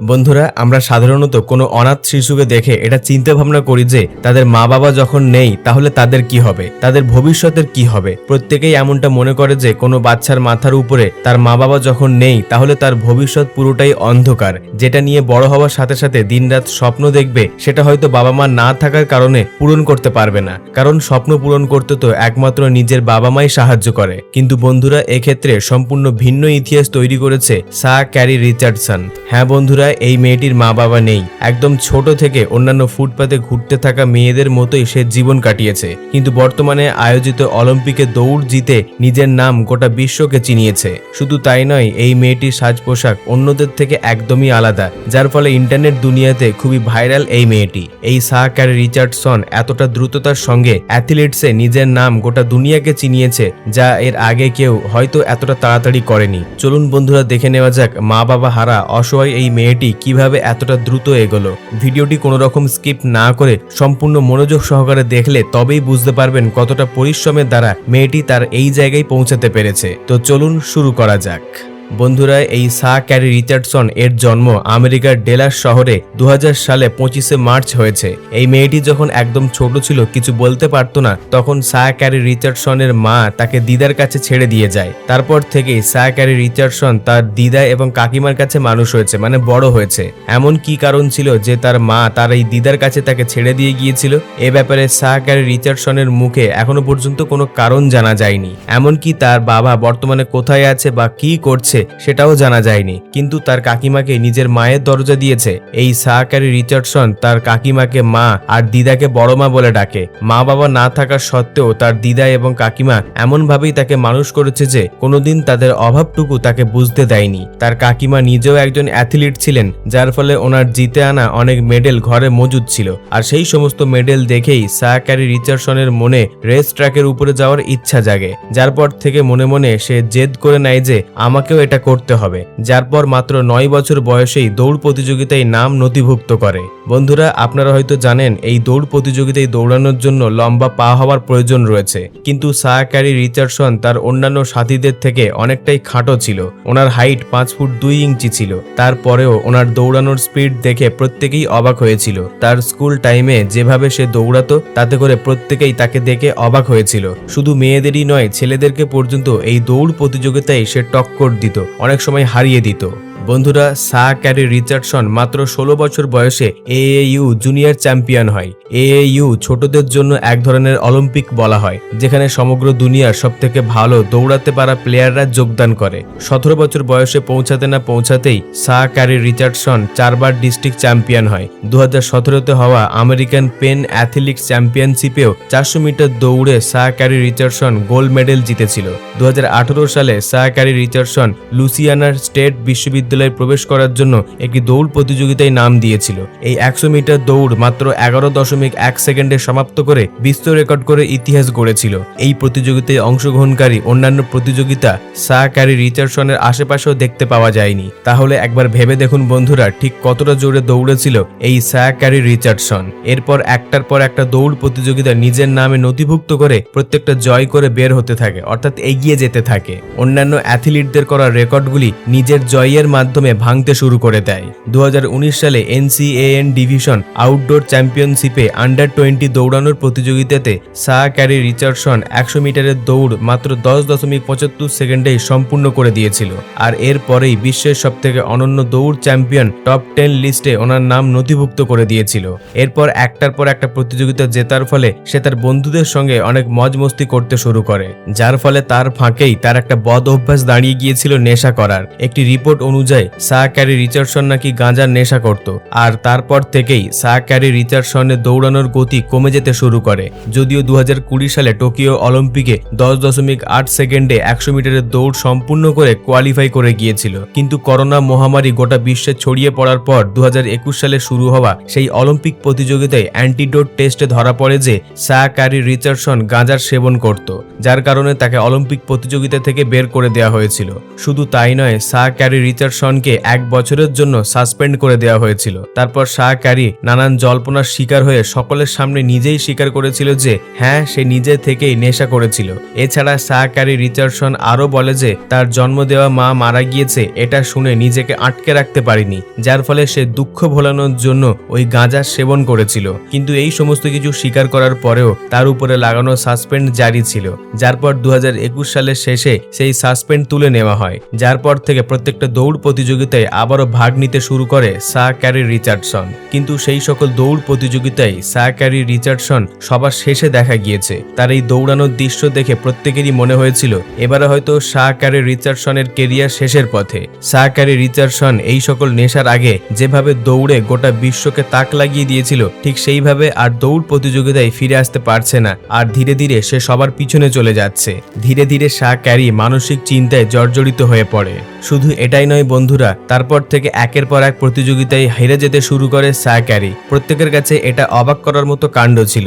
বন্ধুরা, আমরা সাধারণত কোনো অনাথ শিশুকে দেখে এটা চিন্তা ভাবনা করি যে তাদের মা বাবা যখন নেই, তাহলে তাদের কি হবে? তাদের ভবিষ্যতের কি হবে? প্রত্যেকেই এমনটা মনে করে যে কোনো বাচ্চার মাথার উপরে তার মা বাবা যখন নেই, তাহলে তার ভবিষ্যৎ পুরোটাই অন্ধকার। যেটা নিয়ে বড় হওয়ার সাথে সাথে দিনরাত স্বপ্ন দেখবে, সেটা হয়তো বাবা মা না থাকার কারণে পূরণ করতে পারবে না। কারণ স্বপ্ন পূরণ করতে তো একমাত্র নিজের বাবা মাই সাহায্য করে। কিন্তু বন্ধুরা, এক্ষেত্রে সম্পূর্ণ ভিন্ন ইতিহাস তৈরি করেছে সা ক্যারি রিচার্ডসন। হ্যাঁ বন্ধুরা এই মেয়েটির মা বাবা নেই। একদম ছোট থেকে অন্যান্য ফুটপাতে ঘুরতে থাকা মেয়েদের মতোই সে জীবন কাটিয়েছে। কিন্তু বর্তমানে আয়োজিত অলিম্পিকে দৌড় জিতে নিজের নাম গোটা বিশ্বকে চিনিয়েছে। শুধু তাই নয়, এই মেয়েটির সাজ পোশাক অন্যদের থেকে একদমই আলাদা, যার ফলে ইন্টারনেট দুনিয়াতে খুবই ভাইরাল এই মেয়েটি। এই সা ক্যারি রিচার্ডসন এতটা দ্রুততার সঙ্গে অ্যাথলিটসে নিজের নাম গোটা দুনিয়াকে চিনিয়েছে, যা এর আগে কেউ হয়তো এতটা তাড়াতাড়ি করেনি। চলুন বন্ধুরা, দেখে নেওয়া যাক মা বাবা হারা অসহায় এই মেয়েটি কীভাবে এতটা দ্রুত এগোলো? ভিডিওটি কোনো রকম স্কিপ না করে সম্পূর্ণ মনোযোগ সহকারে দেখলে তবেই বুঝতে পারবেন কতটা পরিশ্রমের দ্বারা মেয়েটি তার এই জায়গায় পৌঁছাতে পেরেছে। তো চলুন শুরু করা যাক। বন্ধুরা, এই সা ক্যারি রিচার্ডসন এর জন্ম আমেরিকার ডেলার শহরে দু হাজার সালে পঁচিশে মার্চ হয়েছে। এই মেয়েটি যখন একদম ছোট ছিল, কিছু বলতে পারতো না, তখন সা ক্যারি রিচার্ডসনের মা তাকে দিদার কাছে ছেড়ে দিয়ে যায়। তারপর থেকেই সা ক্যারি রিচার্ডসন তার দিদা এবং কাকিমার কাছে মানুষ হয়েছে মানে বড় হয়েছে। এমন কি কারণ ছিল যে তার মা তার এই দিদার কাছে তাকে ছেড়ে দিয়ে গিয়েছিল? এ ব্যাপারে সা ক্যারি রিচার্ডসনের মুখে এখনও পর্যন্ত কোনো কারণ জানা যায়নি। এমনকি তার বাবা বর্তমানে কোথায় আছে বা কি করছে সেটাও জানা যায়নি। কিন্তু তার কাকিমাকে নিজের মায়ের দরজা দিয়েছে। এই সাহাকারী রিচার্ডসন তার কাকিমাকে মা আর দিদাকে বড় মা বলে ডাকে। মা বাবা না থাকার সত্ত্বেও তার দিদা এবং কাকিমা এমনভাবেই তাকে মানুষ করেছে যে, কোনোদিন তাদের অভাবটুকু তাকে বুঝতে দেয়নি। তার কাকিমা নিজেও একজন অ্যাথলিট ছিলেন, যার ফলে ওনার জিতে আনা অনেক মেডেল ঘরে মজুদ ছিল। আর সেই সমস্ত মেডেল দেখেই সাহাকারী রিচার্ডসনের মনে রেস ট্র্যাকের উপরে যাওয়ার ইচ্ছা জাগে। যার পর থেকে মনে মনে সে জেদ করে নেয় যে, আমাকেও এটা করতে হবে, যার পর মাত্র নয় বছর বয়সেই দৌড় প্রতিযোগিতায় নাম নথিভুক্ত করে। বন্ধুরা, আপনারা হয়তো জানেন, এই দৌড় প্রতিযোগিতায় দৌড়ানোর জন্য লম্বা পা হওয়ার প্রয়োজন রয়েছে। কিন্তু সাহাকারী রিচার্ডসন তার অন্যান্য সাথীদের থেকে অনেকটাই খাটো ছিল। ওনার হাইট পাঁচ ফুট দুই ইঞ্চি ছিল। তারপরেও ওনার দৌড়ানোর স্পিড দেখে প্রত্যেকেই অবাক হয়েছিল। তার স্কুল টাইমে যেভাবে সে দৌড়াতো, তাতে করে প্রত্যেকেই তাকে দেখে অবাক হয়েছিল। শুধু মেয়েদেরই নয়, ছেলেদেরকে পর্যন্ত এই দৌড় প্রতিযোগিতায় সে টক্কর দিত। অনেক সময় হারিয়ে দিত। বন্ধুরা, সা ক্যারি রিচার্ডসন মাত্র ষোলো বছর বয়সে এএইউ জুনিয়র চ্যাম্পিয়ন হয়। এএইউ ছোটদের জন্য এক ধরনের অলিম্পিক বলা হয়, যেখানে সমগ্র দুনিয়ার সব থেকে ভালো দৌড়াতে পারা প্লেয়াররা যোগদান করে। সতেরো বছর বয়সে পৌঁছাতে না পৌঁছাতেই সা ক্যারি রিচার্ডসন চারবার ডিস্ট্রিক্ট চ্যাম্পিয়ন হয়। দু সতেরোতে হওয়া আমেরিকান পেন অ্যাথলেটিক্স চ্যাম্পিয়নশিপেও চারশো মিটার দৌড়ে সা ক্যারি রিচার্ডসন গোল্ড মেডেল জিতেছিল। দু হাজার আঠারো সালে সা ক্যারি রিচার্ডসন লুসিয়ানার স্টেট বিশ্ববিদ্যালয়ে প্রবেশ করার জন্য একটি দৌড় প্রতিযোগিতায় নাম দিয়েছিল। এই একশো মিটার দৌড় মাত্র এগারো দশমিক এক সেকেন্ডে সমাপ্ত করে বিশ্ব রেকর্ড করে ইতিহাস গড়েছিল। এই প্রতিযোগিতায় অংশগ্রহণকারী অন্যান্য প্রতিযোগিতা সা ক্যারি রিচার্ডসনের আশেপাশেও দেখতে পাওয়া যায়নি। তাহলে একবার ভেবে দেখুন বন্ধুরা, ঠিক কতটা জোরে দৌড়েছিল এই সা ক্যারি রিচার্ডসন। এরপর একটার পর একটা দৌড় প্রতিযোগিতা নিজের নামে নথিভুক্ত করে প্রত্যেকটা জয় করে বের হতে থাকে, অর্থাৎ এগিয়ে যেতে থাকে। অন্যান্য অ্যাথলিটদের করা রেকর্ডগুলি নিজের জয়ের মাধ্যমে ভাঙতে শুরু করে দেয়। দু হাজার উনিশ সালে এনসিএএন ডিভিশন আউটডোর চ্যাম্পিয়নশিপে আন্ডার টোয়েন্টি দৌড়ানোর প্রতিযোগিতাতে সা ক্যারি রিচার্ডসন একশো মিটারের দৌড় মাত্র দশ দশমিক পঁচাত্তর সেকেন্ডেই সম্পূর্ণ করে দিয়েছিল। আর এরপরেই বিশ্বের সবথেকে অনন্য দৌড় চ্যাম্পিয়ন টপ টেন লিস্টে ওনার নাম নথিভুক্ত করে দিয়েছিল। এরপর একটার পর একটা প্রতিযোগিতা জেতার ফলে সে তার বন্ধুদের সঙ্গে অনেক মজ মস্তি করতে শুরু করে, যার ফলে তার ফাঁকেই তার একটা বদ অভ্যাস দাঁড়িয়ে গিয়েছিল নেশা করার। একটি রিপোর্ট অনুযায়ী সা ক্যারি রিচার্ডসন নাকি গাঁজার নেশা করত। আর তারপর থেকেই সা ক্যারি রিচার্ডসনের দৌড়ানোর গতি কমে যেতে শুরু করে। যদিও দুহাজার কুড়ি সালে টোকিও অলিম্পিকে দশ দশমিক আট সেকেন্ডে একশো মিটারের দৌড় সম্পূর্ণ করে কোয়ালিফাই করে গিয়েছিল। কিন্তু করোনা মহামারী গোটা বিশ্বে ছড়িয়ে পড়ার পর দু হাজার একুশ সালে শুরু হওয়া সেই অলিম্পিক প্রতিযোগিতায় অ্যান্টিডোট টেস্টে ধরা পড়ে যে সা ক্যারি রিচার্ডসন গাঁজার সেবন করত, যার কারণে তাকে অলিম্পিক প্রতিযোগিতা থেকে বের করে দেওয়া হয়েছিল। শুধু তাই নয় সা ক্যারি রিচার্ডসন রিচার্ডসনকে এক বছরের জন্য সাসপেন্ড করে দেওয়া হয়েছিল। তারপর শাহ ক্যারি নানান জল্পনার শিকার হয়ে সকলের সামনে নিজেই স্বীকার করেছিল যে হ্যাঁ সে নিজে থেকেই নেশা করেছিল। এছাড়া শাহ ক্যারি রিচার্ডসন আরও বলে যে, তার জন্ম দেওয়া মা মারা গিয়েছে, এটা শুনে নিজেকে আটকে রাখতে পারিনি, যার ফলে সে দুঃখ ভোলানোর জন্য ওই গাঁজা সেবন করেছিল। কিন্তু এই সমস্ত কিছু স্বীকার করার পরেও তার উপরে লাগানো সাসপেন্ড জারি ছিল, যার পর দু হাজার একুশ সালের শেষে সেই সাসপেন্ড তুলে নেওয়া হয়, যার পর থেকে প্রত্যেকটা দৌড় প্রতিযোগিতায় আবারও ভাগ নিতে শুরু করে সা ক্যারি রিচার্ডসন। কিন্তু সেই সকল দৌড় প্রতিযোগিতায় সা ক্যারি রিচার্ডসন সবার শেষে দেখা গিয়েছে। তার এই দৌড়ানোর দৃশ্য দেখে প্রত্যেকেরই মনে হয়েছিল, এবারে হয়তো সা ক্যারি রিচার্ডসনের কেরিয়ার শেষের পথে। সা ক্যারি রিচার্ডসন এই সকল নেশার আগে যেভাবে দৌড়ে গোটা বিশ্বকে তাক লাগিয়ে দিয়েছিল, ঠিক সেইভাবে আর দৌড় প্রতিযোগিতায় ফিরে আসতে পারছে না, আর ধীরে ধীরে সে সবার পিছনে চলে যাচ্ছে। ধীরে ধীরে সা ক্যারি মানসিক চিন্তায় জর্জরিত হয়ে পড়ে। শুধু এটাই নয় বন্ধুরা, তারপর থেকে একের পর এক প্রতিযোগিতায় হেরে যেতে শুরু করে ক্যারি। প্রত্যেকের কাছে এটা অবাক করার মতো কাণ্ড ছিল।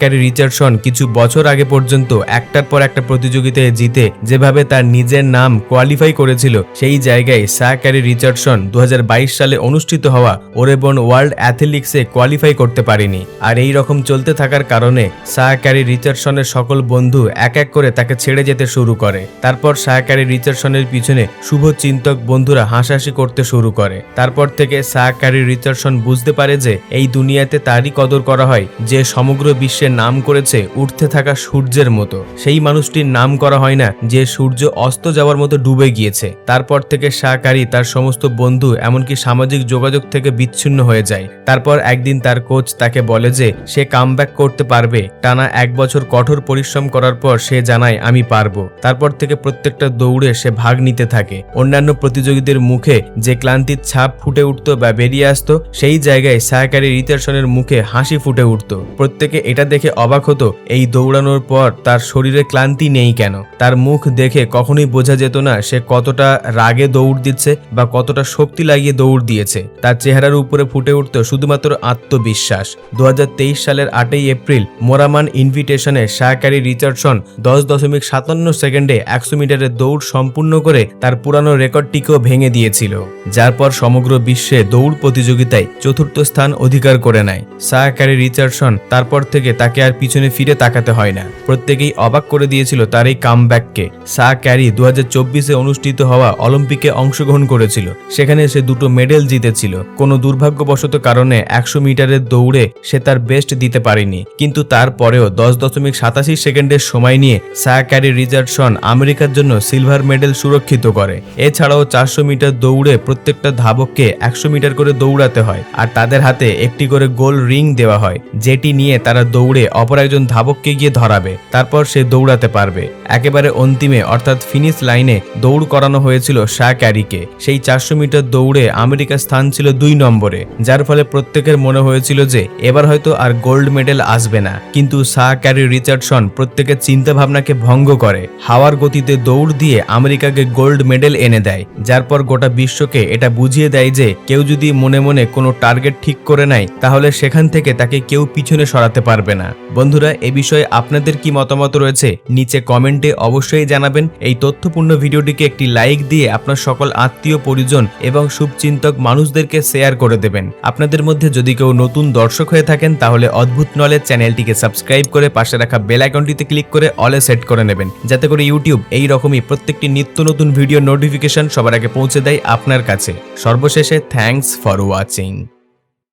ক্যারি রিচার্ডসন কিছু বছর আগে পর্যন্ত একটার পর একটা প্রতিযোগিতায় জিতে যেভাবে তার নিজের নাম কোয়ালিফাই করেছিল, সেই জায়গায় ক্যারি রিচার্ডসন দুহাজার বাইশ সালে অনুষ্ঠিত হওয়া ওরেবন ওয়ার্ল্ড অ্যাথলেটিক্সে কোয়ালিফাই করতে পারেনি। আর এই রকম চলতে থাকার কারণে ক্যারি রিচার্ডসনের সকল বন্ধু এক এক করে তাকে ছেড়ে যেতে শুরু করে। তারপর ক্যারি রিচার্ডসনের পিছনে শুভ চিন্তক বন্ধুরা হাসাহাসি করতে শুরু করে। তারপর থেকে ক্যারি রিচার্ডসন বুঝতে পারে যে এই দুনিয়াতে তারই কদর করা হয়, যে সমগ্র বিশ্বের নাম করেছে উঠতে থাকা সূর্যের মতো। সেই মানুষটির নাম করা হয় না, যে সূর্য অস্ত যাওয়ার মতো ডুবে গিয়েছে। তারপর থেকে ক্যারি তার সমস্ত বন্ধু, এমনকি সামাজিক যোগাযোগ থেকে বিচ্ছিন্ন হয়ে যায়। তারপর একদিন তার কোচ তাকে বলে যে সে কামব্যাক করতে পারবে। টানা এক বছর কঠোর পরিশ্রম করার পর সে জানায়, আমি পারব। তারপর থেকে প্রত্যেকটা দৌড়ে সে ভাগ নিতে থাকে। অন্যান্য প্রতিযোগীদের মুখে যে ক্লান্তির ছাপ ফুটে উঠত বা বেরিয়ে আসতো, সেই জায়গায় সাহাকারী রিতার্সনের মুখে হাসি ফুটে উঠত। প্রত্যেকে এটা দেখে অবাক হতো, এই দৌড়ানোর পর তার শরীরে ক্লান্তি নেই কেন? তার মুখ দেখে কখনোই বোঝা যেত না সে কতটা রাগে দৌড় দিচ্ছে বা কতটা শক্তি লাগিয়ে দৌড় দিয়েছে। তার চেহারার উপরে ফুটে উঠত শুধুমাত্র আত্মবিশ্বাস। দু হাজার তেইশ সালের আটই এপ্রিল মোরামান ইনভিটেশনে শাহকারী রিচার্ডসন দশ দশমিক সাতান্ন সেকেন্ডে একশো মিটারের দৌড় সম্পূর্ণ করে তার পুরানো রেকর্ডটিকেও ভেঙে দিয়েছিল, যার পর সমগ্র বিশ্বে দৌড় প্রতিযোগিতায় চতুর্থ স্থান অধিকার করে নেয়। শাহকারী রিচার্ডসন তারপর থেকে তাকে আর পিছনে ফিরে তাকাতে হয় না। প্রত্যেকেই অবাক করে দিয়েছিল তার এই কামব্যাককে। শাহ ক্যারি দু চব্বিশে অনুষ্ঠিত হওয়া অলিম্পিকে অংশগ্রহণ করেছিল। সেখানে সে দুটো মেডেল জিতেছিল। কোনো দুর্ভাগ্যবশত কারণে একশো মিটারের দৌড়ে সে তার বেস্ট দিতে পারেনি। কিন্তু তারপরেও দশ দশমিক সাতাশি সেকেন্ডের সময় নিয়ে সা ক্যারি রিচার্ডসন আমেরিকার জন্য সিলভার মেডেল সুরক্ষিত করে। এছাড়াও চারশো মিটার দৌড়ে প্রত্যেকটা ধাবককে একশো মিটার করে দৌড়াতে হয়। আর তাদের হাতে একটি করে গোল রিং দেওয়া হয়, যেটি নিয়ে তারা দৌড়ে অপর একজন ধাবককে গিয়ে ধরাবে। তারপর সে দৌড়াতে পারবে। একেবারে অন্তিমে, অর্থাৎ ফিনিশ লাইনে দৌড় করানো হয়েছিল শাহ ক্যারিকে। সেই চারশো মিটার দৌড়ে আমেরিকার স্থান ছিল দুই নম্বরে, যার ফলে প্রত্যেকের মনে হয়েছিল যে এবার হয়তো আর গোল্ড মেডেল আসবে না। কিন্তু শাহ ক্যারি রিচার্ডসন প্রত্যেকের চিন্তা ভাবনাকে ভঙ্গ করে। হাওয়ার গতিতে দৌড় দিয়ে আমেরিকাকে গোল্ড মেডেল এনে দেয়, যার পর গোটা বিশ্বকে এটা বুঝিয়ে দেয় যে কেউ যদি মনে মনে কোনো টার্গেট ঠিক করে নেয়, তাহলে সেখান থেকে তাকে কেউ পিছনে সরাতে পারবে না। বন্ধুরা, এ বিষয়ে আপনাদের কি মতামত রয়েছে? নিচে কমেন্টে অবশ্যই জানাবেন। এই তথ্যপূর্ণ ভিডিওটিকে একটি লাইক দিয়ে আপনার সকল আত্মীয়, পরিজন এবং শুভচিন্তক মানুষদেরকে শেয়ার করে দেবেন। আপনাদের মধ্যে যদি কেউ নতুন দর্শক হয়ে থাকেন, তাহলে অদ্ভুত নলেজ চ্যানেলটিকে সাবস্ক্রাইব করে পাশে রাখা বেল আইকনটিতে ক্লিক করে অলে সেট করে নেবেন। যাতে করে ইউটিউব এই রকমই প্রত্যেকটি নিত্য নতুন ভিডিও নোটিফিকেশন সবার আগে পৌঁছে দেয় আপনার কাছে। সর্বশেষে থ্যাঙ্কস ফর ওয়াচিং।